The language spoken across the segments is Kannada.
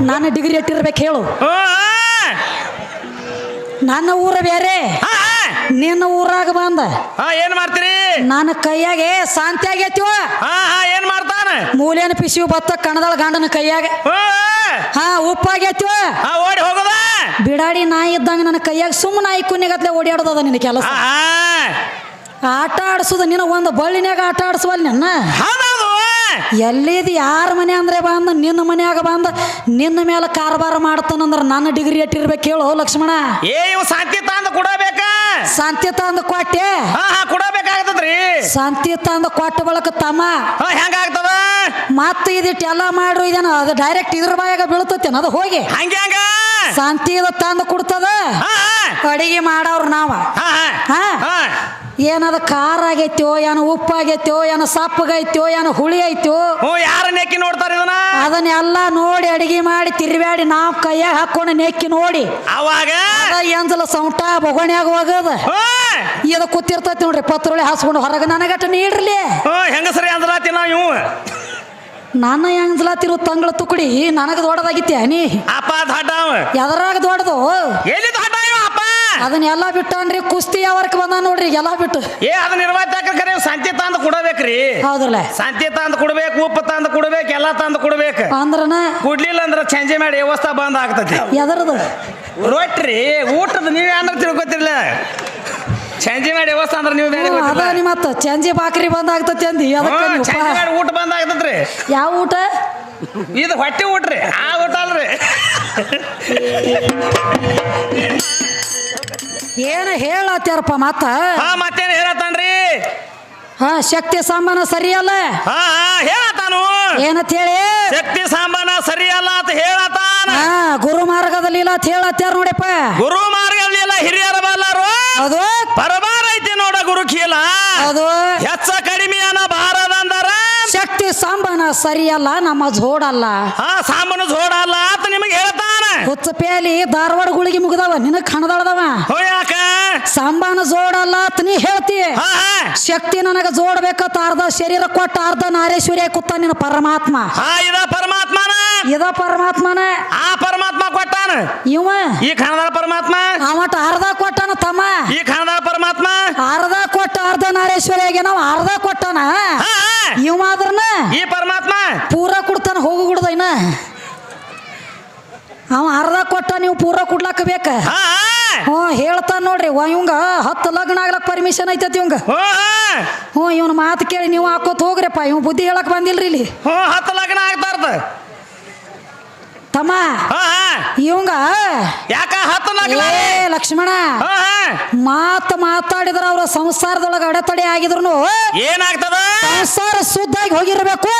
ನಾನು ಡಿಗ್ರಿ ಇಟ್ಟಿರ್ಬೇಕು ಹೇಳು. ನನ್ನ ಊರ ಬೇರೆ. ನಿನ್ನ ಊರಾಗ ಬಂದ. ಏನ್ ಮಾಡ್ತೀರಿ? ನನ್ನ ಕೈಯಾಗೆ ಶಾಂತಿ ಹಾ ಏನ್ ಮಾಡ್ತಾನ? ಮೂಲೇನ ಪಿಸಿಯು ಬತ್ತ ಕಣದಳ ಗಂಡನ ಕೈಯಾಗ. ಹಾ ಉಪ್ಪಾಗೈತಿವ ಹಾ ಓಡಿ ಹೋಗದ? ಬಿಡಾಡಿ ನಾಯಿ ಇದ್ದಂಗ ನನ್ನ ಕೈಯಾಗ ಸುಮ್ಮ ನಾಯಿ ಕುನ್ನಿಗತ್ಲೆ ಓಡಾಡೋದ ನಿನ್ನ ಕೆಲಸ. ಆಟ ಆಡ್ಸುದ ನಿನ್ನ ಒಂದು ಬಳ್ಳಿನಾಗ ಆಟ ಆಡ್ಸುವಲ್ ನನ್ನ. ಎಲ್ಲಿದ್ ಯಾರ ಮನೆ ಅಂದರೆ ಬಂದ ನಿನ್ನ ಮನ್ಯಾಗ ಬಂದ ನಿನ್ನ ಮೇಲೆ ಕಾರ್ಬಾರ ಮಾಡ್ತಾನಂದ್ರೆ ನನ್ನ ಡಿಗ್ರಿ ಇಟ್ಟಿರ್ಬೇಕು ಹೇಳು ಲಕ್ಷ್ಮಣ. ಏ ಇವ್ ಶಾಂತಿ ತಂದು ಕೊಡಬೇಕ? ಶಾಂತಿ ತಂದು ಕೊಟ್ಟೆ. ಹಾ ಹಾ ಕೊಡಬೇಕಾಗ್ತದ್ರಿ ಶಾಂತಿ ತಂದು ಕೊಟ್ಟ ಬಳಕ ತಮ್ಮ. ಹಾ ಹೆಂಗ ಮತ್ತೆ ಇದಿಟ್ಟು ಎಲ್ಲ ಮಾಡ್ರು ಇದೇನ ಅದು ಡೈರೆಕ್ಟ್ ಇದ್ರ ಬಾಯಾಗ ಬೀಳ್ತತೇನ ಅದು ಹೋಗಿ. ಹಂಗೆ ಹಂಗ? ಶಾಂತಿ ತಂದು ಕೊಡ್ತದ. ಅಡಿಗೆ ಮಾಡವ್ರು ನಾವ. ಹಾ. ಏನದ ಖಾರ ಆಗೈತೋ ಏನೋ ಉಪ್ಪು ಆಗೈತೋ ಏನೋ ಸಪ್ಪಗೈತೋ ಏನೋ ಹುಳಿ ಐತೋ ಯಾರು ಯಾರ ನೆಕ್ಕಿ ನೋಡ್ತಾರೆ ಇದನ್ನ? ಅದನ್ನೆಲ್ಲ ನೋಡಿ ಅಡಿಗೆ ಮಾಡಿ ತಿರ್ಬ್ಯಾಡಿ ನಾವು ಕೈಯಾಗ ಹಾಕೊಂಡು ನೆಕ್ಕಿ ನೋಡಿ. ಅವಾಗ? ಎಂಜಲ ಸೌಂಟ ಬೊಗಣ್ಯಾಗ ಹೋಗದ. ಇದು ಕೂತಿರ್ತೈತಿ ನೋಡ್ರಿ ಪತ್ರೊಳಿ ಹಾಸ್ಕೊಂಡು ಹೊರಗೆ ನನಗಟ್ಟ ನೀಡ್ರಲಿ. ಹೆಂಗಸರಿ ಅಂದ್ರಾತಿ ನಾವು ಇವು? ನನ್ನ ಎಂಜಲ ತಿರು ತಂಗಳ ತುಕಡಿ ನನಗೆ ದೊಡ್ಡದಾಗಿತ್ತೆ ನೀ ಅಪ್ಪ ದೊಡ್ಡ ಎದರಾಗ ದೊಡ್ಡದು? ಎಲ್ಲಿ ಅದನ್ನೆಲ್ಲ ಬಿಟ್ಟನ್ರಿ ಕುಸ್ತಿ ಯಾವರ್ಕ ಬಂದ ನೋಡ್ರಿ ಎಲ್ಲ ಬಿಟ್ಟು. ಏ ಅದ ನಿರ್ವಾಹಕ ಸಂತೆ ಶಾಂತಿ ತಂದು ಕೊಡಬೇಕ್ರಿ. ಹೌದ್ರಲ್ಲ? ಸಂತೆ ತಂದು ಕೊಡ್ಬೇಕು ಉಪ್ಪು ತಂದು ಕೊಡ್ಬೇಕು ಎಲ್ಲ ತಂದು ಕೊಡ್ಬೇಕು. ಅಂದ್ರನ? ಕುಡ್ಲಿಲ್ಲ ಅಂದ್ರೆ ಚಂಜೆ ಮಾಡಿ ವ್ಯವಸ್ಥೆ ಬಂದ್ ಆಗ್ತತಿ ಎದರದು? ರೊಟ್ರಿ ಊಟದ ನೀವೇ ಅಂದ್ರೆ ತಿಳ್ಕೊತಿರ್ಲ. ಚಂಜಿ ಮಾಡಿ ವ್ಯವಸ್ಥೆ ಅಂದ್ರೆ ನೀವು ಬೇರೆ ಅದ ನಿಮ್ಮ ಮತ್ತ ಚಂಜಿ ಬಾಕ್ರಿ ಬಂದ್ ಆಗ್ತತಿ ಅಂದಿ. ಅದಕ್ಕೆ ಹ್ಞೂ ನೀವು ಚೇಂಜ್ ಪಾ- ಮಾಡಿ ಊಟ ಬಂದ್ ಆಗ್ತತ್ರಿ ಯಾವ ಊಟ? ಇದು ಹೊಟ್ಟೆ ಊಟ್ರಿ. ಆ ಊಟ ಅಲ್ರಿ. ಏನ ಹೇಳತ್ತಾರಪ್ಪ ಮತ್ತ ಹಾ ಮತ್ತೇನ್ ಹೇಳತ್ತಾನ್ರಿ? ಹಾ ಶಕ್ತಿ ಸಾಮಾನ ಸರಿಯಲ್ಲ? ಹಾ ಹಾ ಹೇಳತಾನು ಏನಂತ ಹೇಳಿ? ಶಕ್ತಿ ಸಾಂಬಾನ ಸರಿಯಲ್ಲ ಅಂತ ಹೇಳತಾನ ಹಾ ಗುರು ಮಾರ್ಗದಲ್ಲಿ ಇಲ್ಲ ಅಂತ ಹೇಳತ್ತಾರ ನೋಡಿಪ್ಪ. ಗುರು ಮಾರ್ಗದಲ್ಲಿ ಎಲ್ಲ ಹಿರಿಯರ ಬಲ್ಲರು. ಅದು? ಪರಬಾರ ಐತಿ ನೋಡ ಗುರು ಕೀಲ. ಅದು? ಹೆಚ್ಚ ಕಡಿಮೆ ಅನ್ನ ಬಾರದಂದರ ಶಕ್ತಿ ಸಾಂಬಾನ ಸರಿಯಲ್ಲ ನಮ್ಮ ಜೋಡಲ್ಲ. ಹಾ ಜೋಡ ಜೋಡಲ್ಲ ಅಂತ ನಿಮಗೆ ಹೇಳ್ತಾನ ಹುಚ್ಚ ಪೇಲಿ ಧಾರವಾಡ ಗುಳಿಗೆ ಮುಗ್ದವ ನಿನಗ್ ಕಣದಾಳದವ? ಯಾಕ ಸಾಂಬಾನ ಜೋಡಲ್ಲ ಅಂತ ನೀ ಹೇಳ್ತಿ. ಶಕ್ತಿ ನನಗ ಜೋಡ್ಬೇಕತ್ತ ಅರ್ಧ ಶರೀರ ಕೊಟ್ಟ ಅರ್ಧ ನಾರೇಶ್ವರಿ ಕೂತ ನಿನ್ನ ಪರಮಾತ್ಮ. ಇದ ಪರಮಾತ್ಮನ? ಇದ ಪರಮಾತ್ಮನ? ಆ ಪರಮಾತ್ಮ ಕೊಟ್ಟಾನ? ಇವ? ಈ ಕಣದಾಳ ಪರಮಾತ್ಮ? ಅವಟ ಅರ್ಧ ಕೊಟ್ಟಾನ ತಮ್ಮ? ಈ ಕಣದಾಳ ಪರಮಾತ್ಮ? ಅರ್ಧ ಕೊಟ್ಟ ಅರ್ಧ ನಾರೇಶ್ವರಿಗೆ ನಾವು ಅರ್ಧ ಕೊಟ್ಟಾನ. ಇವ ಆದ್ರನ? ಈ ಪರಮಾತ್ಮ? ಪೂರ ಕೊಡ್ತಾನ ಹೋಗು ಗುಡ್ದ ಇನ್ನ. ಅವ ಅರ್ಧ ಕೊಟ್ಟ ನೀವು ಪೂರ ಕೊಡ್ಲಾಕ ಬೇಕ. ಹ್ಞೂ ಹೇಳ್ತಾನ ನೋಡ್ರಿ ಇವಂಗ ಹತ್ತು ಲಗ್ನ ಆಗ್ಲಕ್ ಪರ್ಮಿಷನ್ ಐತತಿ ಇವಂಗ. ಹ್ಞೂ ಇವನ ಮಾತು ಕೇಳಿ ನೀವು ಹಾಕೋತ್ ಹೋಗ್ರಪ್ಪ ಇವ್ ಬುದ್ಧಿ ಹೇಳಕ್ ಬಂದಿಲ್ರಿ ಇಲ್ಲಿ. ಹ್ಞೂ ಹತ್ತು ಲಗ್ನ ಆಗ್ತಾರ್ದ ತಮ್ಮ. ಇವಂಗ ಯಾಕ ಹತ್ತು ಲಕ್ಷ್ಮಣ. ಮಾತು ಮಾತಾಡಿದ್ರ ಅವ್ರ ಸಂಸಾರದೊಳಗ ಅಡೆತಡೆ ಆಗಿದ್ರು ಏನಾಗ್ತದ? ಸಂಸಾರ ಶುದ್ಧಾಗಿ ಹೋಗಿರ್ಬೇಕು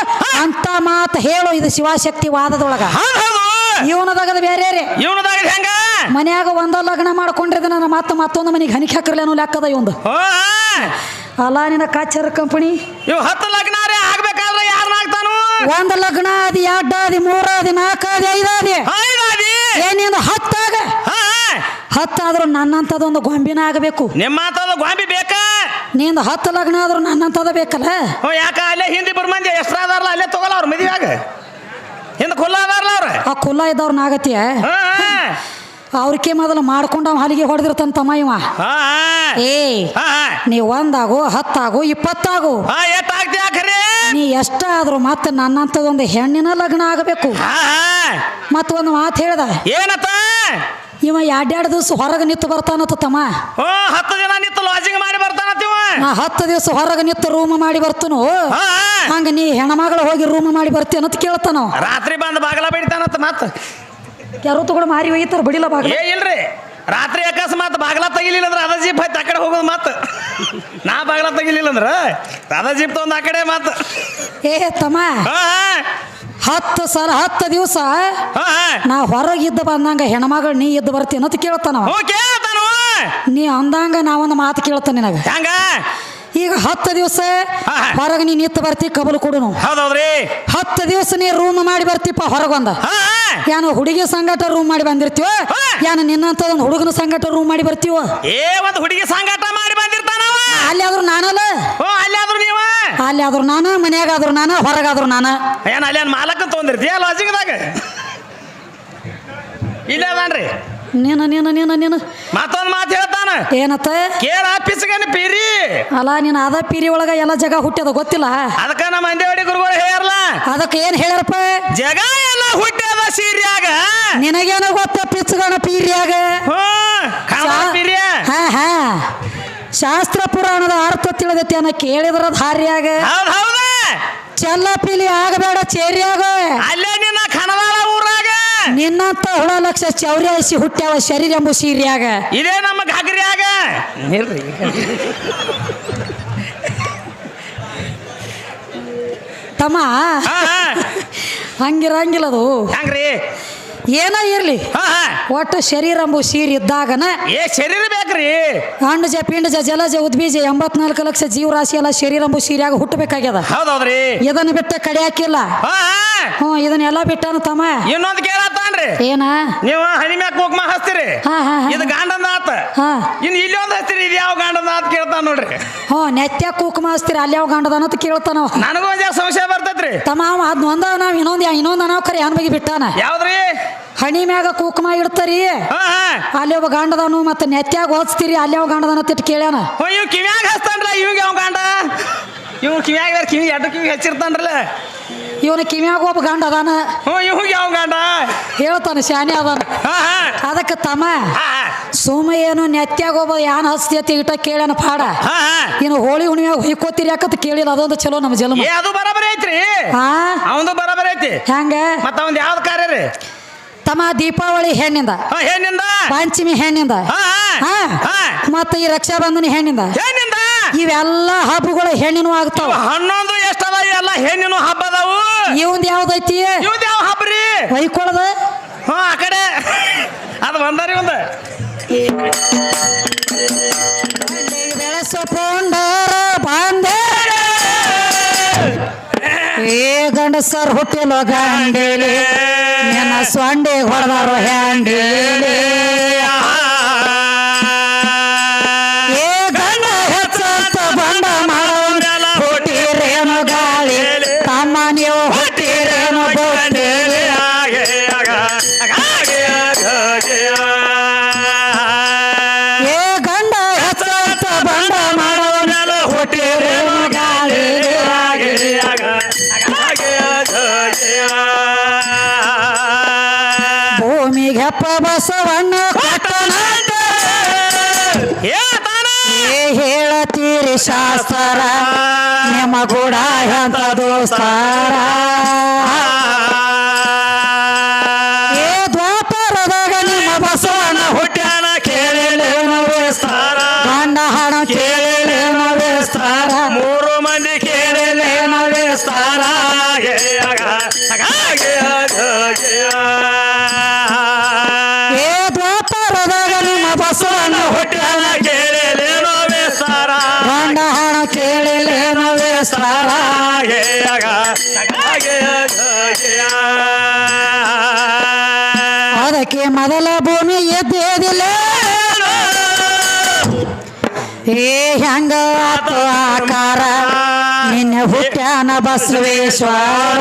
ಅಂತ ಮಾತು ಹೇಳು ಇದು ಶಿವಶಕ್ತಿ ವಾದದೊಳಗ. ಇವನದಾಗದ ಬೇರೆ ರೀ ಇವನದಾಗ ಹೆಂಗ? ಮನ್ಯಾಗ ಒಂದ ಲಗ್ನ ಮಾಡ್ಕೊಂಡಿದ್ದ ನನ್ನ ಮತ್ತೆ ಮತ್ತೊಂದು ಮನೆಗೆ ಹನಿಕೆ ಅನ್ನೋ ಲೆಕ್ಕದ ಇವಂದು. ಅಲ್ಲ ನಿನ್ನ ಕಾಚರ ಕಂಪನಿ? ಇವ್ ಹತ್ತು ಲಗ್ನ ರೀ ಆಗ್ಬೇಕಾದ್ರೆ ಯಾರನ್ನ ಆಗ್ತಾನು? ಒಂದ್ ಲಗ್ನ ಅದಿ ಎರಡ್ ಅದಿ ಮೂರ ಅದಿ ನಾಲ್ಕ ಅದಿ ಐದ ಅದಿ ಹೈದಾದಿ ಏನಿಂದ ಹತ್ತಾಗ. ಹತ್ತಾದ್ರೂ ನನ್ನಂಥದೊಂದು ಗೊಂಬಿನ ಆಗಬೇಕು. ನಿಮ್ಮ ಗೊಂಬಿ ಬೇಕ? ನಿಂದ ಹತ್ತು ಲಗ್ನ ಆದ್ರೂ ನನ್ನಂತದ ಬೇಕಲ್ಲ? ಯಾಕ? ಅಲ್ಲೇ ಹಿಂದಿ ಬರ್ಮಂದಿ ಮಂದಿ ಎಷ್ಟ್ರ ಅಲ್ಲೇ ತಗೋಲ್ಲ ಅವ್ರ ಮದುವೆಯಾಗ. ಹಿಂದ ಅದಾರಲ್ಲ ಅವ್ರ? ಆ ಕುಲ್ಲ ಹಾ ಹಾ. ಅವ್ರಕ್ಕೆ ಮೊದಲು ಮಾಡ್ಕೊಂಡು ಅವ ಹಲಿಗೆ ಹೊಡೆದಿರ್ತಾನ ತಮ್ಮ ಇವ. ಏ. ನೀ ಒಂದಾಗು ಹತ್ತಾಗು ಇಪ್ಪತ್ತಾಗು. ಹಾ ಎಷ್ಟ ಆದ್ರೂ ನೀ ಮತ್ತೆ ನನ್ನಂತದೊಂದು ಹೆಣ್ಣಿನ ಲಗ್ನ ಆಗಬೇಕು. ಮತ್ತೊಂದು ಮಾತು ಹೇಳ್ದ. ಏನತ್ತ? ಇವ ಎರಡೆರಡು ದಿವಸ ಹೊರಗೆ ನಿಂತು ಬರ್ತಾನತ್ತ ತಮ್ಮ. ಹತ್ತು ದಿನ ನಿಂತು ಲಾಜಿಂಗ್ ಮಾಡಿ ಬರ್ತಾನತ್ತೀವ ನಾ ಹತ್ತು ದಿವಸ ಹೊರಗೆ ನಿಂತು ರೂಮ್ ಮಾಡಿ ಬರ್ತನು. ಹಂಗ ನೀ ಹೆಣ್ಮಗಳು ಹೋಗಿ ರೂಮ್ ಮಾಡಿ ಬರ್ತೀನಂತ ಕೇಳ್ತಾನ ಅವ. ರಾತ್ರಿ ಬಂದು ಬಾಗಲ ಬಡಿತಾನತ್ತ ಮತ್ತ ಯಾರು ತಗೊಂಡು ಮಾರಿ ಒಯ್ತಾರ ಬಿಡಿಲ್ಲ ಬಾಗಲ. ಏ ಇಲ್ರಿ. ರಾತ್ರಿ ಅಕಸ್ಮಾತ್ ಬಾಗಲ ತೆಗಿಲಿಲ್ಲ ಅಂದ್ರೆ ಅದ ಜೀಪ್ ಆಯ್ತು ಆ ಕಡೆ ಹೋಗೋದು ಮಾತ್. ನಾ ಬಾಗಲ ತೆಗಿಲಿಲ್ಲ ಅಂದ್ರೆ ಅದ ಜೀಪ್ ತಗೊಂಡ್ ಆ ಕಡೆ ಏ ತಮ್ಮ. ಹತ್ತು ಸಲ ಹತ್ತು ದಿವಸ ನಾ ಹೊರಗಿದ್ದ ಬಂದಂಗ ಹೆಣ್ಮಗಳು ನೀ ಇದ್ದು ಬರ್ತೀನಿ ಅಂತ ಕೇಳ್ತಾನ ಕೇಳ್ತಾನು ನೀ ಅಂದಂಗ ನಾವೊಂದು ಮಾತು ಕೇಳ್ತಾನೆ ನಿನಗ. ಹೆಂಗ? ಈಗ ಹತ್ತು ದಿವಸ. ಹೊರಗೆ ನೀ ಇತ್ತು ಬರ್ತಿ ಕಬಲು ಕೊಡು ಹೌದೌದ್ರಿ? ಹತ್ತು ದಿವಸ ನೀ ರೂಮ್ ಮಾಡಿ ಬರ್ತಿಪ್ಪ ಹೊರಗೊಂದ. ಹಾ ಏನು ಹುಡುಗಿ ಸಂಗಟ ರೂಮ್ ಮಾಡಿ ಬಂದಿರ್ತೀವ? ಏನು ನಿನ್ನಂತ ಒಂದು ಹುಡುಗನ ಸಂಗಟ ರೂಮ್ ಮಾಡಿ ಬರ್ತೀವ? ಏ ಒಂದು ಹುಡುಗಿ ಸಂಘಟ ಮಾಡಿ ಬಂದಿರ್ತಾನ ಅಲ್ಲಿ ಆದ್ರೂ ನಾನಲ್ಲ? ಓ ಅಲ್ಲಿ ಆದ್ರೂ ನೀವ? ಅಲ್ಲಿ ಆದ್ರೂ ನಾನು ಮನ್ಯಾಗ ಆದ್ರೂ ನಾನು ಹೊರಗಾದ್ರು ನಾನು. ಏನು ಅಲ್ಲಿ ಮಾಲಕ ತೊಗೊಂಡಿರ್ತೀಯ ಲಾಜಿಂಗ್ದಾಗ ಇಲ್ಲ ಅದಾನ್ರಿ. ನೀನು ನೀನು ನೀನು ನೀನು. ಮತ್ತೊಂದು ಮಾತು ಹೇಳ್ತಾನ. ಏನತ್ತ? ಕೇಳ ಪಿಸ್ಗನ ಪೀರಿ. ಅಲ್ಲ ನೀನು ಅದ ಪೀರಿ ಒಳಗ ಎಲ್ಲ ಜಗ ಹುಟ್ಟ್ಯದ ಗೊತ್ತಿಲ್ಲ? ಅದಕ್ಕ ನಮ್ಮ ಮಂದೇವಡಿ ಗುರುಗಳು ಹೇಳಲ್ಲ ಅದಕ್ಕೆ ಏನು ಹೇಳ್ಯಾರಪ್ಪ? ಜಗ ಎಲ್ಲ ಹುಟ್ಟ್ಯದ ಸೀರಿಯಾಗ. ನಿನಗೇನೋ ಗೊತ್ತ ಪಿಚ್ಚಗಣ ಪೀರಿಯಾಗ? ಪೀರ್ಯ. ಹಾ ಹಾ. ಶಾಸ್ತ್ರ ಪುರಾಣದ ಅರ್ಥ ತಿಳಿದೈತಿ ಅನ್ನ ಕೇಳಿದ್ರ ಧಾರ್ಯಾಗ. ಚಲ್ಲ ಪೀಲಿ ಆಗಬೇಡ ಚೇರಿಯಾಗ. ಅಲ್ಲೇ ನಿನ್ನ ಕಣವಾಳ ನಿನ್ನಂತ ಹುಳ ಲಕ್ಷ ಚೌರ್ಯಾಸಿ ಹುಟ್ಟ್ಯಾವ ಶರೀರ ಎಂಬು ಸೀರಿಯಾಗ. ಇದೇ ನಮ್ಮ ಘಾಗ್ರಿಯಾಗ. ತಮ್ಮ. ಹಂಗಿರಂಗಿಲ್ಲ ಅದು. ಹಂಗ್ರಿ. ಏನ ಇರ್ಲಿ? ಒಟ್ಟು ಶರೀರ ಎಂಬು ಸೀರಿ ಇದ್ದಾಗನ ಏ ಶರೀರ ಬೇಕ್ರಿ. ಅಂಡಜ ಪಿಂಡಜ ಜಲಜ ಉದ್ಬೀಜ ಎಂಬತ್ನಾಲ್ಕು ಲಕ್ಷ ಜೀವರಾಶಿ ಎಲ್ಲ ಶರೀರ ಎಂಬು ಸೀರಿಯಾಗ ಹುಟ್ಟಬೇಕಾಗ್ಯದ. ಹೌದೌದ್ರಿ. ಇದನ್ನ ಬಿಟ್ಟ ಕಡೆ ಹಾಕಿಲ್ಲ. ಹ್ಞೂ ಇದನ್ನೆಲ್ಲ ಬಿಟ್ಟಾನ ತಮ್ಮ. ಇನ್ನೊಂದು ಏನ? ನೀವು ಹನಿ ಮ್ಯಾಗ ಕುಕ್ಮ ಹಚ್ತೀರಿ. ಹಾ ಹಾ ಹಾ. ಇದು ಗಾಂಡಂದ ಆತ ಹಾ. ಇನ್ನು ಇಲ್ಲಿ ಒಂದು ಹಚ್ತೀರಿ ಇದು ಯಾವ ಗಾಂಡಂದ ಆತ ಕೇಳ್ತಾನ ನೋಡ್ರಿ. ಹೋ ನೆತ್ಯ ಕುಕುಮ ಹಚ್ತೀರಿ ಅಲ್ಲಿ ಯಾವ ಗಂಡದನ ಅಂತ ಕೇಳ್ತಾನವ. ನನಗೂ ಒಂದ್ ಜರ ಸಂಶಯ ಬರ್ತೈತ್ರಿ. ತಮ್ಮ ಅವ ಅದ್ ಒಂದ ನಾವು ಇನ್ನೊಂದು ಇನ್ನೊಂದ್ ಅನಾವ್ ಖರೆ ಏನ್ ಬಗ್ಗೆ ಬಿಟ್ಟಾನ? ಯಾವ್ದ್ರಿ? ಹಣಿ ಮ್ಯಾಗ ಕುಕ್ಮ ಇಡ್ತಾರಿ. ಹಾ ಹಾ. ಅಲ್ಲಿ ಒಬ್ಬ ಗಂಡದನು ಮತ್ತೆ ನೆತ್ಯಾಗ ಓದಿಸ್ತೀರಿ ಅಲ್ಲಿ ಯಾವ ಗಂಡದನ ತಿಟ್ಟು ಕೇಳ್ಯಾನ? ಹೋ ಇವ್ ಕಿವ್ಯಾಗ ಹಚ್ತಾನ್ರ ಇವಂಗ ಯಾವ ಗಾಂಡ? ಇವ್ ಕಿವ್ಯಾಗ ಕಿವಿ ಎರಡು ಕಿವಿ ಹಚ್ಚಿರ್ತಾನ್ರಲ್ಲ. ಇವನ ಕಿವ್ಯಾಗ ಒಬ್ಬ ಗಂಡ ಅದಾನ. ಹ್ಞೂ ಇವಂಗ ಯಾವ ಗಂಡ? ಹೇಳ್ತಾನ ಶಾನೆ ಅದಾನ. ಅದಕ್ಕೆ ತಮ್ಮ ಸುಮ್ಮ ಸುಮ ಏನು ನೆತ್ಯಾಗ ಒಬ್ಬ ಯಾನ್ ಹಚ್ತೈತಿ ಇಟ ಕೇಳ್ಯಾನ ಪಾಡ. ಇನ್ನು ಹೋಳಿ ಹುಣ್ಣಿಮೆ ಹೊಯ್ಕೋತೀರಿ ಯಾಕಂತ ಕೇಳಿಲ್ಲ ಅದೊಂದು ಚಲೋ ನಮ್ಮ ಜನ್ಮ. ಏ ಅದು ಬರಬರ ಐತ್ರಿ. ಹಾ? ಅವಂದು ಬರಬರ ಐತಿ. ಹೆಂಗ? ಮತ್ತ ಅವಂದು ಯಾವ್ದು ಕಾರ್ಯ ರೀ? ತಮ್ಮ ದೀಪಾವಳಿ ಹೆಣ್ಣಿಂದ. ಹಾ ಏನಿಂದ ಪಂಚಮಿ ಹೆಣ್ಣಿಂದ. ಹಾ ಮತ್ತ ಈ ರಕ್ಷಾಬಂಧನ ಹೆಣ್ಣಿಂದ. ಏನಿಂದ ಇವೆಲ್ಲ ಹಬ್ಬಗಳು ಹೆಣ್ಣಿನೂ ಆಗ್ತಾವ. ಹನ್ನೊಂದು ಎಷ್ಟದ ಎಲ್ಲ ಹೆಣ್ಣಿನ ಹಬ್ಬ ಅದಾವು. ಇವಂದ್ ಯಾವ್ದೈತಿ ಇವ್ದು ಯಾವ ಹಬ್ಬ ರೀ? ಹೊಯ್ಕೊಳದ ಹ್ಞೂ ಆ ಕಡೆ. ಅದು ಬಂದಾರಿ ಒಂದ. ಬೆಳೆಸಕೊಂಡರ ಬಂದೆ ಏ ಗಂಡಸರ್ ಹುಟ್ಟಿಲೋ ಗಂಡೇಲಿ. ನನ್ನ ಸೊಂಡೆ ಹೊಡೆದಾರೋ ಹ್ಯಾಂಡೇಲಿ. ಭೂಮಿಗೆ ಬಸವಣ್ಣ ಹೇಳತೀರಿ ಶಾಸ್ತ್ರ. ನಿಮ್ಮ ಕೂಡ ಎಂತ ದೋಸ್ತಾರ. ಅದಕ್ಕೆ ಮೊದಲ ಭೂಮಿ ಎದ್ದೇದಿಲ್ಲ. ಏ ಹೆಂಗ ಆಕಾರ? ನಿನ್ನ ಹುಟ್ಟ್ಯಾನ ಬಸವೇಶ್ವರ.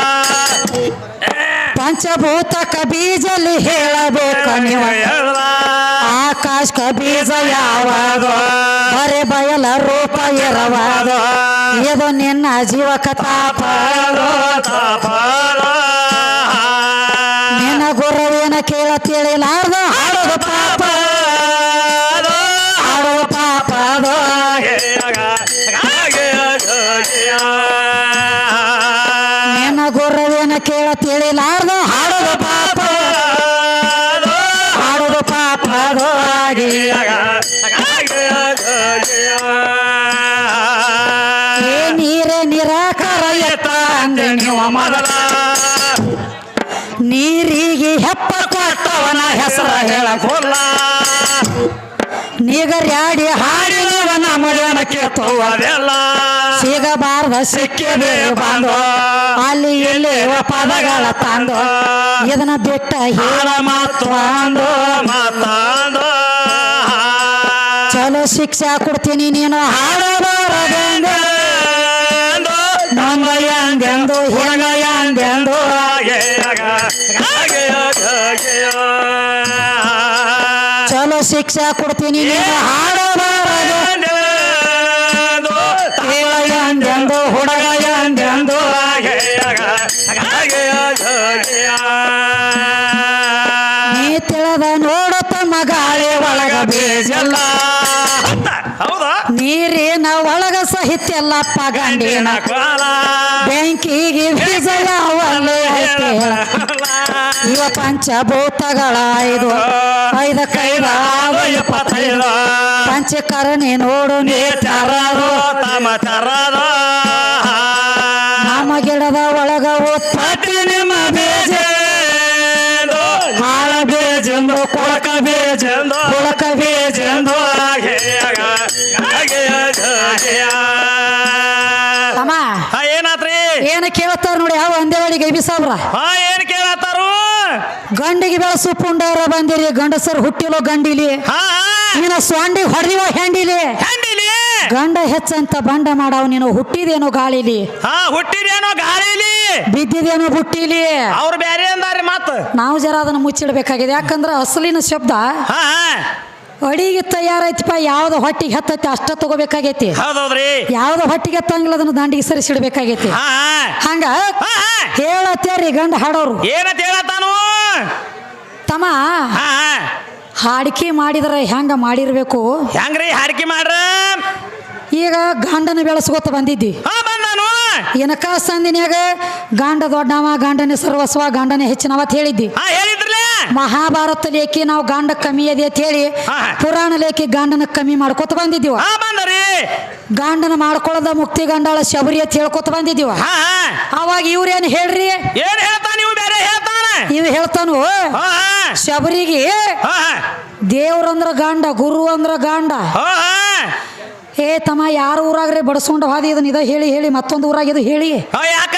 ಪಂಚಭೂತಕ ಕಬೀಜಲಿ ಹೇಳಬೇಕು ನೀವು. ಆಕಾಶ ಬೀಜ ಯಾವಾಗ? ಬರೆ ಬಯಲ ರೂಪ ಇರವಾದ ಇದು ನಿನ್ನ ಜೀವಕ ತಾಪ. ನಿನ್ನ ಗುರುವಿನ ಕೇಳ ನೀರೇ ನಿರಾಕಾರ ಎತ್ತಂದ್ರೆ ನೀವು ಮೊದಲ. ನೀರಿಗೆ ಹೆಪ್ಪ ಕೊಟ್ಟವನ ಹೆಸರ ಹೇಳಕೋಲ್ಲ ನೀಗರ್ಯಾಡಿ ಹಾಡಿನವನ ಮಗನ ಕೇತುವುದೆಲ್ಲ ಸಿಗಬಾರ್ದ ಸಿಕ್ಕಿದೆ ಬಂದು, ಅಲ್ಲಿ ಇಲ್ಲಿ ಪದಗಳ ತಂದು, ಇದನ್ನ ಬಿಟ್ಟ ಹೇಳ ಮಾತು ಅಂದು. ಶಿಕ್ಷೆ ಕೊಡ್ತೀನಿ ನೀನು. ಹಾಡಬಾರದೆಂದು. ನಮ್ಮ ಎಂದೆಂದು ಹೆಂಗ ಎಂದೆಂದು ಚಲೋ ಶಿಕ್ಷೆ ಕೊಡ್ತೀನಿ ನೀನು. ಹಾಡಬಾರದು. ನೀರಿನ ಒಳಗ ಸಾಹಿತ್ಯ ಎಲ್ಲಪ್ಪ ಗಂಡಿನ ಬೆಂಕಿಗೆ ಬೀಜ ಯಾವಲ್ಲಿ ಐತೆ. ಹೇಳ? ಇವ ಪಂಚಭೂತಗಳ ಐದು ಐದ ಕೈದ ಇಪ್ಪತ್ತೈದು ಪಂಚಕರಣಿ ನೋಡು ನೇತಾರರು ನಮ್ಮ ಗಿಡದ ಒಳಗ ಉತ್ಪತ್ತಿ ನಿಮ್ಮ ಬೀಜ. ಹಾಳ ಬೀಜಂದು ಕೊಳಕ ಬೀಜಂದು ಕೊಳಕ ಬೀಜಂದು ಏನಾತ್ರಿ ಏನ ಕೇಳ್ತಾರ ನೋಡಿ ಯಾವ ಅಂದೇವಾಡಿ ಗೈಬಿ ಸಾಬ್ರ ಹಾ ಏನ್ ಕೇಳತ್ತಾರು ಗಂಡಿಗೆ ಬೆಳಸು ಪುಂಡಾರ ಬಂದಿರಿ ಗಂಡಸರು ಹುಟ್ಟಿಲೋ ಗಂಡಿಲಿ ಹಾ ನೀನು ಸ್ವಾಂಡಿ ಹೊಡೆದಿವ ಹೆಂಡಿಲಿ ಗಂಡ ಹೆಚ್ಚಂತ ಬಂಡ ಮಾಡವ್ ನೀನು ಹುಟ್ಟಿದೇನೋ ಗಾಳಿಲಿ ಹಾ ಹುಟ್ಟಿದೇನೋ ಗಾಳಿಲಿ ಬಿದ್ದಿದೇನೋ ಬುಟ್ಟಿಲಿ ಅವ್ರು ಬ್ಯಾರೆ ಅಂದಾರಿ ಮತ್ ನಾವು ಜರ ಅದನ್ನ ಮುಚ್ಚಿಡ್ಬೇಕಾಗಿದೆ ಯಾಕಂದ್ರೆ ಅಸಲಿನ ಶಬ್ದ ಅಡಿಗೆ ತಯಾರೈತಿಪ್ಪ ಯಾವ್ದು ಹೊಟ್ಟಿಗೆ ಹತ್ತೈತಿ ಅಷ್ಟ ತಗೋಬೇಕಾಗೈತಿ. ಹೌದೌದ್ರಿ. ಯಾವ್ದು ಹೊಟ್ಟಿಗೆ ಹತ್ತಂಗಿಲ್ಲ ಅದನ್ನ ದಾಂಡಿಗೆ ಸರಿಸಿಡ್ಬೇಕಾಗೈತಿ. ಹಾ ಹಂಗ ಹೇಳತ್ತೇರಿ ಗಂಡ ಹಾಡೋರು. ಏನಂತ ಹೇಳತ್ತಾನು? ತಮ್ಮ ಹಾ ಹಾಡಿಕೆ ಮಾಡಿದ್ರೆ ಹೆಂಗ ಮಾಡಿರ್ಬೇಕು? ಹೆಂಗ್ರಿ ಹಾಡಿಕೆ ಮಾಡ್ರ? ಈಗ ಗಂಡನ ಬೆಳೆಸ್ಕೊತ ಬಂದಿದ್ದಿ. ಹಾ ಬಂದಾನು. ಏನಕ್ಕ ಸಂದಿನ್ಯಾಗ ಗಂಡ ದೊಡ್ಡವ ಗಂಡನೇ ಸರ್ವಸ್ವ ಗಂಡನೇ ಹೆಚ್ಚಿನವ ಅಂತ ಹೇಳಿದ್ದಿ. ಹಾ ಮಹಾಭಾರತ ಲೇಖಿ ನಾವು ಗಂಡ ಕಮ್ಮಿ ಅದೇ ಅಂತ ಹೇಳಿ ಹಾ. ಪುರಾಣ ಲೇಖಿ ಗಂಡನ ಕಮ್ಮಿ ಮಾಡ್ಕೊತ ಬಂದಿದ್ದೀವ. ಹಾ ಬಂದರಿ ಗಂಡನ ಮಾಡ್ಕೊಳ್ಳದ ಮುಕ್ತಿ ಗಂಡಾಳ ಶಬರಿ ಅಂತ ಹೇಳ್ಕೊತ ಬಂದಿದ್ದೀವ. ಹಾ ಹಾ. ಅವಾಗ ಇವ್ರೇನು ಹೇಳ್ರಿ? ಏನ್ ಹೇಳ್ತಾನ ನೀವು ಬೇರೆ ಹೇಳ್ತಾನ. ಇವ್ ಹೇಳ್ತಾನು? ಹಾ ಶಬರಿಗೆ ಹಾ ದೇವ್ರಂದ್ರ ಗಂಡ ಗುರು ಅಂದ್ರ ಗಂಡ. ಹಾ ಹಾ. ಏ ತಮ್ಮ ಯಾರ ಊರಾಗ್ರೆ ಬಡಸ್ಕೊಂಡು ಹಾದಿ? ಇದನ್ನ ಇದ ಹೇಳಿ ಹೇಳಿ ಮತ್ತೊಂದು ಊರಾಗ ಇದು ಹೇಳಿ. ಹಾ ಯಾಕ?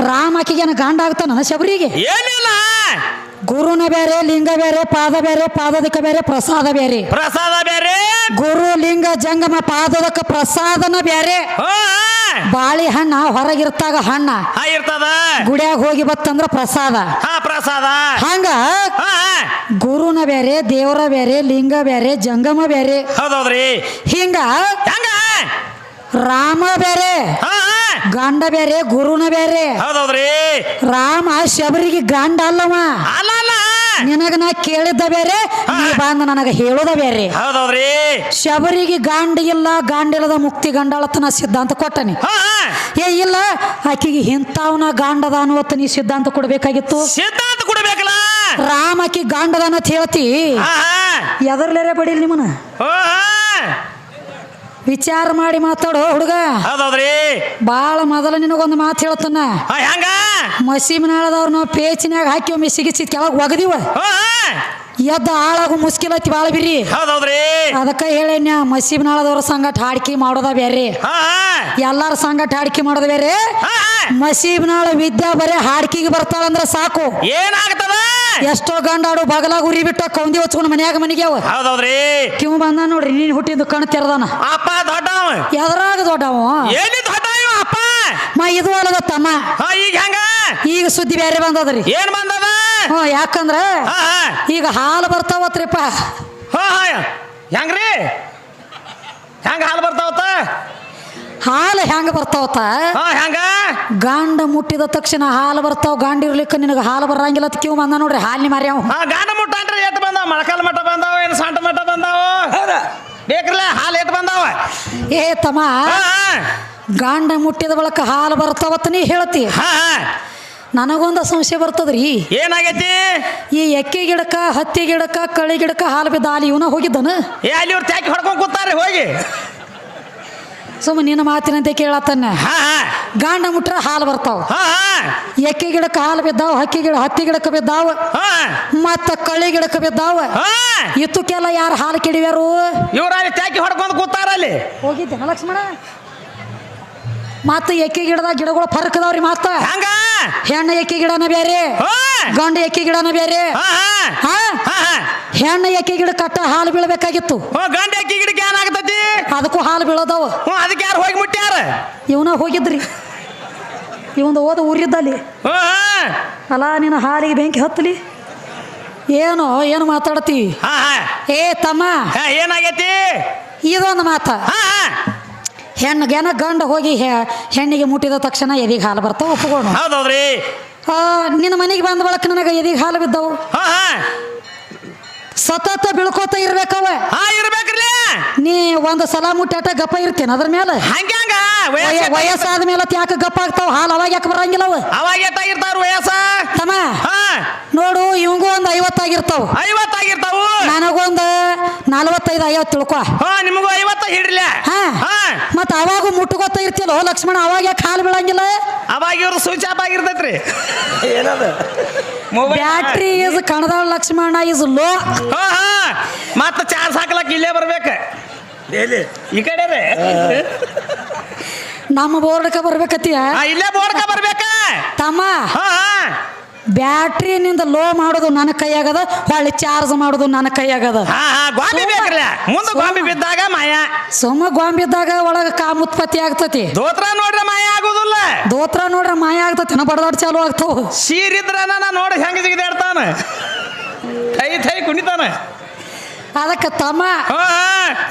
ರಾಮ ಆಕಿಗೇನ ಗಂಡ ಆಗ್ತಾನ ಶಬರಿಗೆ? ಏನಿಲ್ಲ. ಗುರುನ ಬೇರೆ ಲಿಂಗ ಬೇರೆ ಪಾದ ಬೇರೆ ಪಾದದಕ ಬೇರೆ ಪ್ರಸಾದ ಬೇರೆ. ಪ್ರಸಾದ ಬೇರೆ. ಗುರು ಲಿಂಗ ಜಂಗಮ ಪಾದದಕ ಪ್ರಸಾದನ ಬೇರೆ. ಬಾಳಿ ಹಣ್ಣ ಹೊರಗಿರ್ತಾಗ ಹಣ್ಣ. ಇರ್ತದ. ಗುಡಿಯಾಗ ಹೋಗಿ ಬತ್ತಂದ್ರ ಪ್ರಸಾದ. ಪ್ರಸಾದ. ಹಂಗ ಗುರುನ ಬೇರೆ ದೇವರ ಬೇರೆ ಲಿಂಗ ಬೇರೆ ಜಂಗಮ ಬೇರೆ. ಹೌದೌದ್ರಿ. ಹೆಂಗ? ರಾಮ ಬೇರೆ ಹಾ ಗಂಡ ಬೇರೆ ಗುರುನ ಬೇರೆ. ಹೌದೌದ್ರಿ. ರಾಮ ಶಬರಿಗೆ ಗಂಡ ಅಲ್ಲವ. ಅಲ್ಲ ಅಲ್ಲ. ನಿನಗ ನಾ ಕೇಳಿದ್ದ ಬೇರೆ ನೀ ಬಂದ ನನಗ ಹೇಳೋದ ಬೇರೆ. ಹೌದೌದ್ರಿ. ಶಬರಿಗೆ ಗಾಂಡ ಇಲ್ಲ ಗಾಂಡಿಲ್ಲದ ಮುಕ್ತಿ ಗಂಡಾಳತನ ಸಿದ್ಧಾಂತ ಕೊಟ್ಟನಿ. ಹಾ ಏ ಇಲ್ಲ ಆಕಿಗೆ ಇಂಥವ್ನ ಗಾಂಡದ ಅನ್ನುವತ್ತ ನೀ ಸಿದ್ಧಾಂತ ಕೊಡ್ಬೇಕಾಗಿತ್ತು? ಸಿದ್ಧಾಂತ ಕೊಡ್ಬೇಕಲ್ಲ. ರಾಮ ಆಕಿ ಗಾಂಡದ ಅನ್ನತ್ ಹೇಳ್ತಿ. ಹಾ ಎದರ್ಲೇರೆ ಬಡಿಲ್ ನಿಮ್ಮನ ಹೋ ಹಾ. ವಿಚಾರ ಮಾಡಿ ಮಾತಾಡೋ ಹುಡುಗ. ಹೌದೌದ್ರಿ? ಬಾಳ ಮೊದಲ ನಿನಗೊಂದು ಮಾತು ಹೇಳ್ತಾನ ಹೆಂಗ? ಮಸೀಮಿನಾಳದವ್ರು ನಾವು ಪೇಚಿನಾಗ ಹಾಕಿ ಒಮ್ಮೆ ಸಿಗಿಸಿ ಕೆಳಗೆ ಒಗದಿವ. ಎದ್ದ ಆಳಾಗು ಭಾಳ ಬಾಳ ಬಿರಿ ಹೌದೌದ್ರಿ? ಅದಕ್ಕೆ ಹೇಳೇನ್ಯ ಮಸೀಬ್ನಾಳದವ್ರ ಸಂಗಟ ಹಾಡ್ಕಿ ಮಾಡೋದ ಬೇರೆ ಎಲ್ಲಾರ ಸಂಗಟ ಹಾಡಿಕೆ ಮಾಡೋದ ಬೇರೆ ಮಸೀಬ್ ನಾಳ ಮಸೀಬ್ನಾಳ ವಿದ್ಯಾ ಬರೇ ಹಾಡ್ಕಿಗೆ ಬರ್ತಾಳಂದ್ರ ಸಾಕು. ಏನಾಗ್ತದ? ಎಷ್ಟೋ ಗಂಡಾಡು ಬಗಲಾಗ ಉರಿ ಬಿಟ್ಟ ಕೌಂದಿ ಹೊಚ್ಕೊಂಡು ಮನ್ಯಾಗ ಮನೆಗೆ ಅವ ಹೌದೌದ್ರಿ? ಕಿವ್ ಬಂದ ನೋಡ್ರಿ ನೀನ್ ಹುಟ್ಟಿದ್ದು ಕಣ್ ತೆರದಾನ. ಅಪ್ಪ ದೊಡ್ಡವ. ಎದ್ರಾಗ ದೊಡ್ಡವ. ಎಲ್ಲಿ ದೊಡ್ಡ ಅಪ್ಪ? ಮ ಇದು ಅಲ್ಲದ ತಮ್ಮ. ಹಾ ಈಗ ಹೆಂಗ? ಈಗ ಸುದ್ದಿ ಬೇರೆ ಬಂದದ್ರಿ. ಏನ್ ಬಂದದ? ಹ್ಞೂ ಯಾಕಂದ್ರ ಹಾ ಹಾ. ಈಗ ಹಾಲು ಬರ್ತಾವತ್ರಿಪ್ಪ. ಹಾ ಹಾ. ಹೆಂಗ್ರಿ? ಹೆಂಗ ಹಾಲು ಬರ್ತಾವತ್ತ? ಹಾಲು ಹೆಂಗ ಬರ್ತಾವತ್ತ? ಹಾ ಹೆಂಗ? ಗಂಡ ಮುಟ್ಟಿದ ತಕ್ಷಣ ಹಾಲು ಬರ್ತಾವ ಗಂಡ ಇರ್ಲಿಕ್ಕೆ ನಿನಗೆ ಹಾಲು ಬರಂಗಿಲ್ಲ ಅಂತ ಕಿವ್ ಬಂದ ನೋಡ್ರಿ ಹಾಲಿನ ಮಾರ್ಯಾವ ಹಾ ಗಾಂಡ ಮುಟ್ಟ ಅಂಟ್ರಿ ಎಟ್ ಬಂದಾವ? ಮೊಳಕಾಲ್ ಮಠ ಬಂದಾವ ಏನು ಸಂಟ ಮಠ ಬಂದಾವ? ಬೇಕ್ರಲ್ಲ ಹಾಲು ಎಟ್ ಬಂದಾವ? ಏ ತಮ್ಮ ಹಾ ಹಾ. ಗಂಡ ಮುಟ್ಟಿದ ಬಳಕ ಹಾಲು ಬರ್ತಾವತ್ತ ನೀ ಹೇಳ್ತಿ. ಹಾ ಹಾ. ನನಗೊಂದು ಸಂಶಯ ಬರ್ತದ್ರಿ. ಏನಾಗೈತಿ? ಈ ಎಕ್ಕೆ ಗಿಡಕ್ಕ ಹತ್ತಿ ಗಿಡಕ್ಕ ಕಳಿ ಗಿಡಕ್ಕ ಹಾಲು ಬಿದ್ದ ಅಲ್ಲಿ ಇವನ ಹೋಗಿದ್ದನ? ಏ ಅಲ್ಲಿ ಅವ್ರು ತ್ಯಾಕಿ ಹೊಡ್ಕೊಂಡ್ ಕೂತಾರೆ ಹೋಗಿ. ಸುಮ್ಮ ನಿನ್ನ ಮಾತಿನಂತೆ ಕೇಳತ್ತನ್ನ ಹಾ ಗಾಂಡ ಮುಟ್ರ ಹಾಲು ಬರ್ತಾವ. ಹಾ ಎಕ್ಕೆ ಗಿಡಕ್ಕೆ ಹಾಲು ಬಿದ್ದಾವ ಹಕ್ಕಿ ಗಿಡ ಹತ್ತಿ ಗಿಡಕ್ಕೆ ಬಿದ್ದಾವ. ಹಾ. ಮತ್ತ ಕಳಿ ಗಿಡಕ್ಕೆ ಬಿದ್ದಾವ. ಹಾ. ಇತ್ತಕ್ಕೆಲ್ಲ ಯಾರು ಹಾಲು ಕೆಡಿವ್ಯಾರು? ಇವರಲ್ಲಿ ಅಲ್ಲಿ ತ್ಯಾಕಿ ಹೊಡ್ಕೊಂಡ್ ಕೂತಾರ ಅಲ್ಲಿ. ಹೋಗಿದ್ದೇನ ಲಕ್ಷ್ಮಣ. ಮತ್ತೆ ಎಕ್ಕೆ ಗಿಡದಾಗ ಗಿಡಗಳು ಫರ್ಕ್ ಅದಾವ್ರಿ ಮತ್ತ. ಹಂಗ? ಹೆಣ್ಣ ಎಕ್ಕಿ ಗಿಡನ ಬೇರೆ ಗಂಡು ಗಂಡ ಎಕ್ಕಿ ಗಿಡನ ಬೇರೆ ಹೆಣ್ಣ ಎಕ್ಕೆ ಗಿಡ ಕಟ್ಟ ಹಾಲು ಬೀಳಬೇಕಾಗಿತ್ತು. ಗಂಡು ಗಂಡ ಎಕ್ಕಿ ಗಿಡಕ್ಕೆ ಏನಾಗತೈತಿ ಅದಕ್ಕೂ ಹಾಲು ಬೀಳೋದವ. ಅದಕ್ಕೆ ಯಾರು ಹೋಗಿ ಮುಟ್ಟ್ಯಾರ ಇವನ ಹೋಗಿದ್ರಿ. ಇವಂದು ಓದ ಊರಿದ್ದಲ್ಲಿ ಅಲ್ಲ ನಿನ್ನ ಹಾಲಿಗೆ ಬೆಂಕಿ ಹತ್ತಲಿ? ಏನು ಏನು ಮಾತಾಡ್ತಿ? ಏ ತಮ್ಮ. ಏನಾಗೈತಿ? ಇದೊಂದು ಮಾತಾ. ಹೆಣ್ಣಿಗೆನ ಗಂಡ ಹೋಗಿ ಹೆ- ಹೆಣ್ಣಿಗೆ ಮುಟ್ಟಿದ ತಕ್ಷಣ ಎದಿಗೆ ಹಾಲು ಬರ್ತಾವ ಒಪ್ಪಿಕೊಂಡು ಹೌದೌದ್ರಿ. ನಿನ್ನ ಮನೆಗೆ ಬಂದ ಬಳಕ ನನಗೆ ಎದಿಗೆ ಹಾಲು ಬಿದ್ದವು. ಹಾ ಹಾ. ಸತತ ಬೀಳ್ಕೋತ ಇರ್ಬೇಕವ ಹಾ ಇರ್ಬೇಕ್ರಿ ನೀ ಒಂದ್ ಸಲ ಮುಟ್ಟಾಟ ಗಪ್ಪ ಇರ್ತೇನೆ ಅದ್ರ ಮೇಲೆ. ವಯ- ವಯಸ್ಸು ವಯಸ್ಸಾದ ಮೇಲೆ ಯಾಕೆ ಗಪ್ಪ ಆಗ್ತಾವ? ಹಾಲು ಅವಾಗ ಯಾಕೆ ಬರಂಗಿಲ್ಲ ಅವ? ಅವಾಗ ಎಷ್ಟಾಗಿರ್ತಾವ್ರ ವಯಸ್ಸ? ತಮ್ಮ ಹಾ. ನೋಡು ಇವಂಗೂ ಒಂದು ಐವತ್ತಾಗಿರ್ತಾವ ಐವತ್ತಾಗಿರ್ತಾವು ನನಗೊಂದು ನಲವತ್ತೈದು ಐವತ್ತು ತಿಳ್ಕೊ. ಹಾ ನಿಮಗೂ ಐವತ್ತ ಹಿಡ್ಲ ಹಾ. ಹಾ. ಮತ್ತ ಅವಾಗ ಮುಟ್ಟುಗೊತ್ತ ಇರ್ತಿಲ್ಲ ಲಕ್ಷ್ಮಣ ಅವಾಗ ಯಾಕೆ ಹಾಲು ಬೀಳಂಗಿಲ್ಲ? ಅವಾಗ ಇವ್ರು ಸ್ವಿಚ್ ಆಫ್ ಆಗಿರ್ತೈತ್ರಿ. ಏನದು? ಮೊಬೈಲ್ ಬ್ಯಾಟ್ರಿ ಇಸ್ ಕಣದಾಳ ಲಕ್ಷ್ಮಣ ಇಸ್ ಲೋ ಹಾ ಹಾ. ಮತ್ತ ಚಾರ್ಜ್ ಹಾಕ್ಲಕ್ ಇಲ್ಲೇ ಬರ್ಬೇಕ. ಈ ಕಡೆ ರೀ. ನಮ್ಮ ಬೋರ್ಡ್ಕ ಬರ್ಬೇಕತ್ತೀಯ? ಇಲ್ಲೇ ಬೋರ್ಡ್ಕ ಬರ್ಬೇಕ. ತಮ್ಮ ಹಾ ಹಾ. ಬ್ಯಾಟ್ರಿನಿಂದ ಲೋ ಮಾಡುದು ನನ್ನ ಕೈಯಾಗದ ಹೊಳ್ಳಿ ಚಾರ್ಜ್ ಮಾಡುದು ನನ್ನ ಕೈಯಾಗದ ಹಾ ಹಾ. ಗೋಂಬಿ ಸುಮ್ಮ- ಬೇಕ್ರಲ್ಲ. ಮುಂದೆ ಬಿದ್ದಾಗ ಮಾಯ. ಸುಮ್ಮ ಗೊಂಬಿದ್ದಾಗ ಒಳಗ ಕಾಮ ಉತ್ಪತ್ತಿ ಆಗ್ತತಿ. ದೋತ್ರ ನೋಡ್ರೆ ಮಾಯ ಆಗುದಿಲ್ಲ. ದೋತ್ರ ನೋಡ್ರ ಮಾಯ ಆಗ್ತತಿ. ನಾ ಬಡದಾಡ್ ಚಾಲು ಆಗ್ತಾವ. ಸೀರಿದ್ರ ನಾ ನೋಡಿ ಹೆಂಗ ಜಿಗಿದಾಡ್ತಾನ. Thi Thi. ಕುಣಿತಾನ? ಅದಕ್ಕೆ ತಮ್ಮ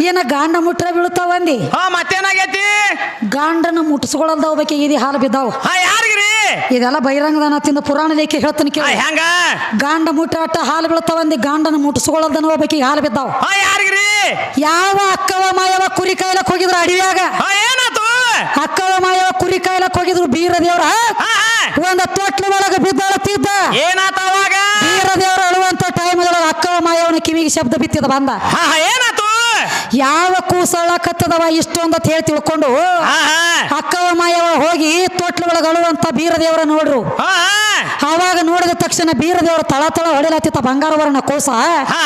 ಏನ ಗಾಂಡ ಮುಟ್ರ ಬೀಳ್ತಾವಂದಿ ಹಾ ಮತ್ತೇನಾಗೈತಿ? ಗಾಂಡನ ಮುಟ್ಟಿಸ್ಕೊಳ್ಳಲ್ದವ ಬೇಕಿ ಇದು ಹಾಲು ಬಿದ್ದಾವ. ಹಾ ಯಾರಿಗ್ರಿ? ಇದೆಲ್ಲ ಬಹಿರಂಗದನ ತಿಂದ ಪುರಾಣ ಲೇಖಿ ಹೇಳ್ತಾನೆ ಕೇಳ. ಹೆಂಗ? ಗಾಂಡ ಮುಟ್ಟಾಟ ಹಾಲು ಬೀಳ್ತಾವಂದಿ ಗಾಂಡನ ಮುಟ್ಟಿಸ್ಕೊಳ್ಳಲ್ದನ ಒಬ್ಬಾಕಿಗೆ ಹಾಲು ಬಿದ್ದಾವ. ಹಾ ಯಾರಿಗ್ರಿ? ಯಾವ ಅಕ್ಕವ ಮಾಯವ ಕುರಿ ಕಾಯಿಲಕ್ಕೆ ಹೋಗಿದ್ರು ಅಡಿಯಾಗ? ಏನಾತು? ಅಕ್ಕವ ಮಾಯವ ಕುರಿ ಕಾಯಿಲಕ್ಕೆ ಹೋಗಿದ್ರು ಬೀರ ದೇವ್ರ? ಒಂದ ತೊಟ್ಲ ಒಳಗ ಬಿದ್ದಾಳತ್ತಿದ್ದ ಏನಾತ? ಅವಾಗ ದೇವರು ದೇವ್ರ ಅಳುವಂತ ಟೈಮ್ ಅಕ್ಕ ಮಾಯವನ ಕಿವಿಗೆ ಶಬ್ದ ಬಿತ್ತಿದ ಬಂದ. ಹಾ ಹಾ ಏನಾತು ಯಾವ ಕೂಸಳಕತ್ತದವ ಇಷ್ಟೊಂದ ಹೇಳಿ ತಿಳ್ಕೊಂಡು ಹಾ ಹಾ. ಅಕ್ಕವ ಮಾಯವ ಹೋಗಿ ತೊಟ್ಲ ಒಳಗೆ ಅಳುವಂತ ಬೀರದೇವರ ನೋಡ್ರು. ಹಾ ಹಾ. ಅವಾಗ ನೋಡಿದ ತಕ್ಷಣ ಬೀರ ದೇವ್ರ ತಳ ತಳ ಹೊಡಿಲತ್ತಿತ್ತ ಬಂಗಾರವರನ್ನ ಕೂಸ. ಹಾ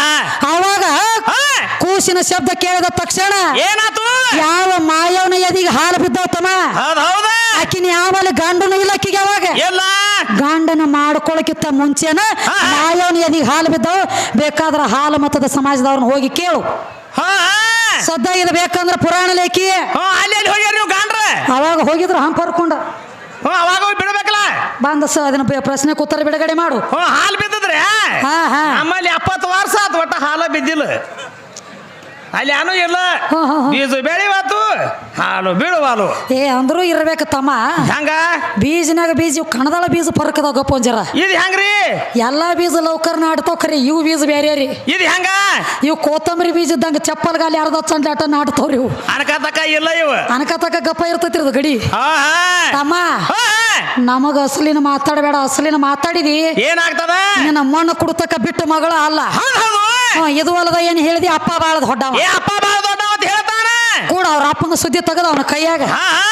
ಅವಾಗ ಹಾ. ಕೂಸಿನ ಶಬ್ದ ಕೇಳಿದ ತಕ್ಷಣ ಏನಾತು ಯಾವ ಮಾಯವನ ಎದಿಗೆ ಹಾಲು ಹೌದ ಆಕಿನ ಯಾವಲ್ಲಿ ಗಂಡನ ಇಲ್ಲ ಆಕಿಗೆ ಅವಾಗ ಎಲ್ಲ? ಗಂಡನ ಮಾಡ್ಕೊಳಕ್ಕಿಂತ ಮುಂಚೆನ. ಮಾಯವನ ಎದಿಗೆ ಹಾಲು ಬಿದ್ದವು? ಬೇಕಾದ್ರ ಹಾಲು ಮತದ ಸಮಾಜದವ್ರನ್ನ ಹೋಗಿ ಕೇಳು. ಸದ್ದ ಇರಬೇಕಂದ್ರೆ ಬೇಕಂದ್ರ ಪುರಾಣ ಲೇಖಿ. ಹಾ ಅಲ್ಲಿ ಅಲ್ಲಿ ಹೋಗ್ಯಾರ ನೀವು ಗಾಂಡ್ರ? ಅವಾಗ ಹೋಗಿದ್ರು ಹಂಪ ಹರ್ಕೊಂಡ ಅವಾಗ ಬಿಡಬೇಕಲ್ಲ? ಬಂದ ಸ ಅದನ್ನ ಪ್ರಶ್ನೆ ಕೂತರ ಬಿಡುಗಡೆ ಮಾಡು. ಹಾಲು ಬಿದ್ದದ್ರಿ? ಹಾ ಹಾ. ನಮ್ಮಲ್ಲಿ ಎಪ್ಪತ್ತು ವರ್ಷ ಆತು ಒಟ್ಟ ಹಾಲ ಬಿದ್ದಿಲ್ಲ. ಅಲ್ಲಿ ಏನೂ ಇಲ್ಲ ಹಾ, ಹಾ, ಹಾ. ಬೀಜ ಬೆಳಿವಾತು ಹಾಲು ಬೀಳುವಾಲು ಏ ಅಂದ್ರು ಇರ್ಬೇಕು ತಮ್ಮ. ಹಂಗ? ಬೀಜನಾಗ ಬೀಜ ಇವು ಕಣದಾಳ ಬೀಜ ಪರಕದ ಗಪ್ಪೊಂಜರ ಇದು ಹೆಂಗ್ರಿ? ಎಲ್ಲಾ ಬೀಜ ಲೌಕರ್ ನಾಡ್ತಾವ್ ಖರೆ ಇವು ಬೀಜ ಬೇರೆ ರೀ. ಇದು ಹೆಂಗ? ಇವು ಕೋತಂಬರಿ ಬೀಜ ಇದ್ದಂಗ ಚಪ್ಪಲ್ ಗಾಲಿ ಅರ್ಧ ಚಂಡಾಟ ನಾಡ್ತಾವ್ರಿ ಇವು. ಅನಕತಕ ಇಲ್ಲ ಇವು. ಅನಕತಕ ಗಪ್ಪ ಇರ್ತೈತಿ ಇದು ಗಡಿ. ತಮ್ಮ. ನಮಗ ಅಸಲಿನ ಮಾತಾಡಬೇಡ ಅಸಲಿನ ಮಾತಾಡಿದಿ. ಏನಾಗ್ತದ? ನಿನ್ನ ಮಣ್ಣು ಕುಡ್ತಕ್ಕ ಬಿಟ್ಟು ಮಗಳ ಅಲ್ಲ. ಹೌದು ಹೌದು. ಹ್ಮ್, ಇದು ಅಲ್ಲದ ಏನು ಹೇಳಿದಿ? ಅಪ್ಪ ಬಾಳದ ಹೊಡ್ಡವ. ಏ ಅಪ್ಪ ಬಾಳ ದೊಡ್ಡವ ಅಂತ ಹೇಳ್ತಾನ. ಕೂಡ ಅವ್ರ ಅಪ್ಪನ ಸುದ್ದಿ ತೆಗೆದ ಅವನ ಕೈಯಾಗ. ಹಾ ಹಾ.